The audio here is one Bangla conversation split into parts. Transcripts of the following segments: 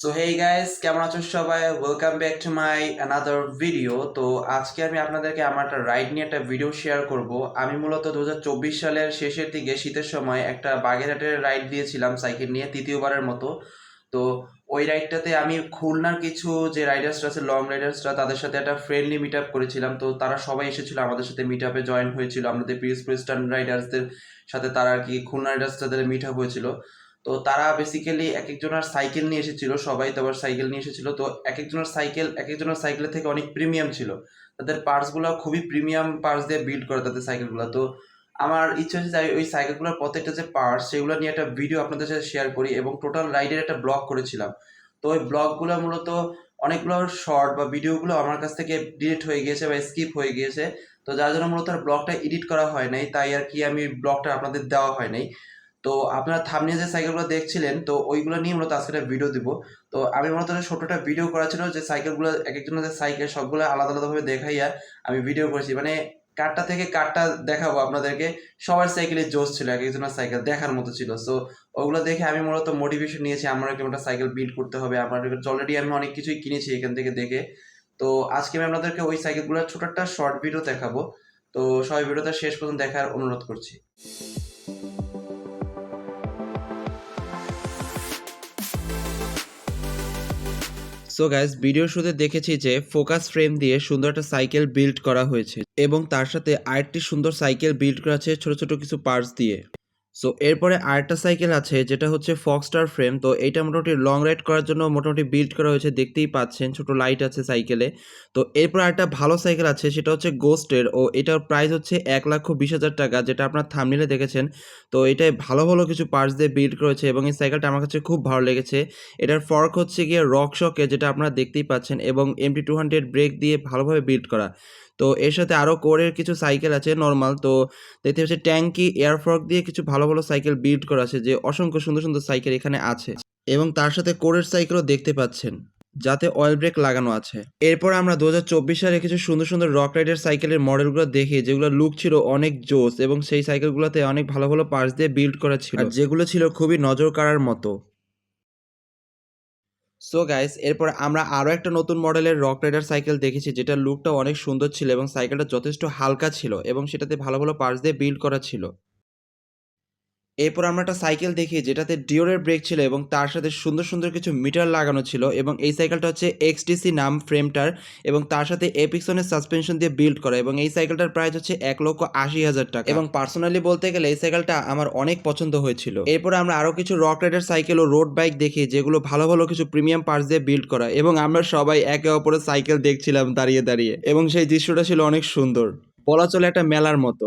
সো হেই গাইস কেমন আছো সবাই? Welcome back to my another video তো আজকে আমি আপনাদেরকে আমার একটা রাইড নিয়ে একটা ভিডিও শেয়ার করব। আমি মূলত দু হাজার চব্বিশ সালের শেষের দিকে শীতের সময় একটা বাগেরহাটের রাইড দিয়েছিলাম সাইকেল নিয়ে তৃতীয়বারের মতো। তো ওই রাইডটাতে আমি খুলনার কিছু যে রাইডার্সরা আছে লং রাইডার্সরা তাদের সাথে একটা ফ্রেন্ডলি মিট আপ করেছিলাম। তো তারা সবাই এসেছিল, আমাদের সাথে মিট আপে জয়েন হয়েছিল। আমাদের প্রিস প্রিস্টান রাইডার্সদের সাথে তারা আর কি খুলনা রাইডার্সদের মিট আপ হয়েছিল। তো তারা বেসিক্যালি এক একজনের সাইকেল নিয়ে এসেছিল, সবাই তো আবার সাইকেল নিয়ে এসেছিল। তো এক একজনের সাইকেল এক একজনের সাইকেলের থেকে অনেক প্রিমিয়াম ছিল। তাদের পার্টসগুলো খুবই প্রিমিয়াম পার্টস দিয়ে বিল্ড করে তাদের সাইকেলগুলো তো আমার ইচ্ছে হচ্ছে যে ওই সাইকেলগুলোর প্রত্যেকটা যে পার্টস সেগুলো নিয়ে একটা ভিডিও আপনাদের সাথে শেয়ার করি এবং টোটাল রাইডের একটা ব্লগ করেছিলাম। তো ওই ব্লগগুলো মূলত অনেকগুলো শর্ট বা ভিডিওগুলো আমার কাছ থেকে ডিলিট হয়ে গিয়েছে বা স্কিপ হয়ে গিয়েছে। তো যার জন্য মূলত ব্লগটা এডিট করা হয় নাই, তাই আর কি আমি ব্লগটা আপনাদের দেওয়া হয় নাই। তো আপনারা থামনিয়ে যে সাইকেলগুলো দেখছিলেন, তো ওইগুলো নিয়ে মূলত আজকে ভিডিও দিব। তো আমি মূলত একটা ছোট একটা ভিডিও করা ছিল যে সাইকেলগুলো এক একজনের যে সাইকেল সবগুলো আলাদা আলাদাভাবে দেখাইয়া আমি ভিডিও করেছি। মানে কারটা থেকে কারটা দেখাবো আপনাদেরকে। সবার সাইকেলে জোশ ছিল এক একজনের সাইকেল দেখার মতো ছিল। সো ওগুলো দেখে আমি মূলত মোটিভেশন নিয়েছি, আমার একটা সাইকেল বিল্ড করতে হবে, আমার অলরেডি আমি অনেক কিছুই কিনেছি এখান থেকে দেখে। তো আজকে আমি আপনাদেরকে ওই সাইকেলগুলোর ছোট একটা শর্ট ভিডিও দেখাবো। তো সবাই ভিডিওটা শেষ পর্যন্ত দেখার অনুরোধ করছি। সো গাইজ ভিডিও শুরুতে দেখেছি যে ফোকাস ফ্রেম দিয়ে সুন্দর একটা সাইকেল বিল্ড করা হয়েছে এবং তার সাথে আরেকটি সুন্দর সাইকেল বিল্ড করা আছে ছোট ছোট কিছু পার্টস দিয়ে। সো এরপরে আরেকটা সাইকেল আছে, যেটা হচ্ছে ফক্সটার ফ্রেম তো এইটা মোটামুটি লং রাইড করার জন্য মোটামুটি বিল্ড করা হয়েছে, দেখতেই পাচ্ছেন ছোট লাইট আছে সাইকেলে তো এরপর আরেকটা ভালো সাইকেল আছে, সেটা হচ্ছে গোস্টের ও এটার প্রাইস হচ্ছে এক লক্ষ বিশ হাজার টাকা, যেটা আপনার থামনিলে দেখেছেন। তো এটাই ভালো ভালো কিছু পার্টস দিয়ে বিল্ড করেছে এবং এই সাইকেলটা আমার কাছে খুব ভালো লেগেছে। এটার ফর্ক হচ্ছে গিয়ে রক শকে যেটা আপনারা দেখতেই পাচ্ছেন, এবং এমটি টু হান্ড্রেড ব্রেক দিয়ে ভালোভাবে বিল্ড করা। তো এর সাথে আরও কোরের কিছু সাইকেল আছে নর্মাল তো দেখতে হচ্ছে ট্যাঙ্কি এয়ার ফর্ক দিয়ে কিছু ভালো ভালো সাইকেল বিল্ড করা আছে, যে অসংখ্য সুন্দর সুন্দর সাইকেল এখানে আছে। এবং তার সাথে কোরের সাইকেলও দেখতে পাচ্ছেন, যাতে অয়েল ব্রেক লাগানো আছে। এরপর আমরা দু হাজার চব্বিশ সালে কিছু সুন্দর সুন্দর রক রাইডার সাইকেলের মডেলগুলো দেখি, যেগুলো লুক ছিল অনেক জোস এবং সেই সাইকেলগুলোতে অনেক ভালো ভালো পার্টস দিয়ে বিল্ড করা ছিল। যেগুলো ছিল খুবই নজর কাড়ার মতো। সো গাইস এরপর আমরা আরও একটা নতুন মডেলের রক রাইডার সাইকেল দেখেছি, যেটা লুকটা অনেক সুন্দর ছিল এবং সাইকেলটা যথেষ্ট হালকা ছিল এবং সেটাতে ভালো ভালো পার্টস দিয়ে বিল্ড করা ছিল। এরপর আমরা একটা সাইকেল দেখি যেটাতে ডিওরের ব্রেক ছিল এবং তার সাথে সুন্দর সুন্দর কিছু মিটার লাগানো ছিল এবং এই সাইকেলটা হচ্ছে এক্সটিসি নাম ফ্রেমটার এবং তার সাথে এপিক্সনের সাসপেনশন দিয়ে বিল্ড করা এবং এই সাইকেলটার প্রাইস হচ্ছে এক লক্ষ আশি হাজার টাকা। এবং পার্সোনালি বলতে গেলে এই সাইকেলটা আমার অনেক পছন্দ হয়েছিল। এরপর আমরা আরও কিছু রক রাইডার সাইকেল ও রোড বাইক দেখি যেগুলো ভালো ভালো কিছু প্রিমিয়াম পার্টস দিয়ে বিল্ড করা এবং আমরা সবাই একে অপরের সাইকেল দেখছিলাম দাঁড়িয়ে দাঁড়িয়ে এবং সেই দৃশ্যটা ছিল অনেক সুন্দর। বলা চলে একটা মেলার মতো।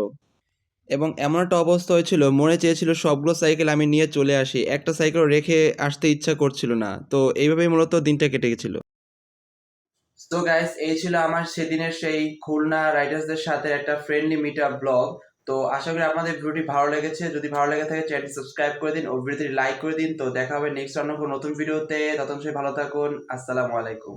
এবং এমন একটা অবস্থা হয়েছিল, মনে চেয়েছিল সবগুলো সাইকেল আমি নিয়ে চলে আসি, একটা সাইকেল রেখে আসতে ইচ্ছা করছিল না। তো এইভাবেই মূলত দিনটা কেটে গেছিল। তো গাইস এই ছিল আমার সেদিনের সেই খুলনা রাইডার্সদের সাথে একটা ফ্রেন্ডলি মিট আপ ব্লগ তো আশা করি আপনাদের ভিডিওটি ভালো লেগেছে। যদি ভালো লেগে থাকে চ্যানেলটি সাবস্ক্রাইব করে দিন ও ভিডিওটি লাইক করে দিন। তো দেখা হবে নেক্সট অন্য নতুন ভিডিওতে ততক্ষণ ভালো থাকুন। আসসালামু আলাইকুম।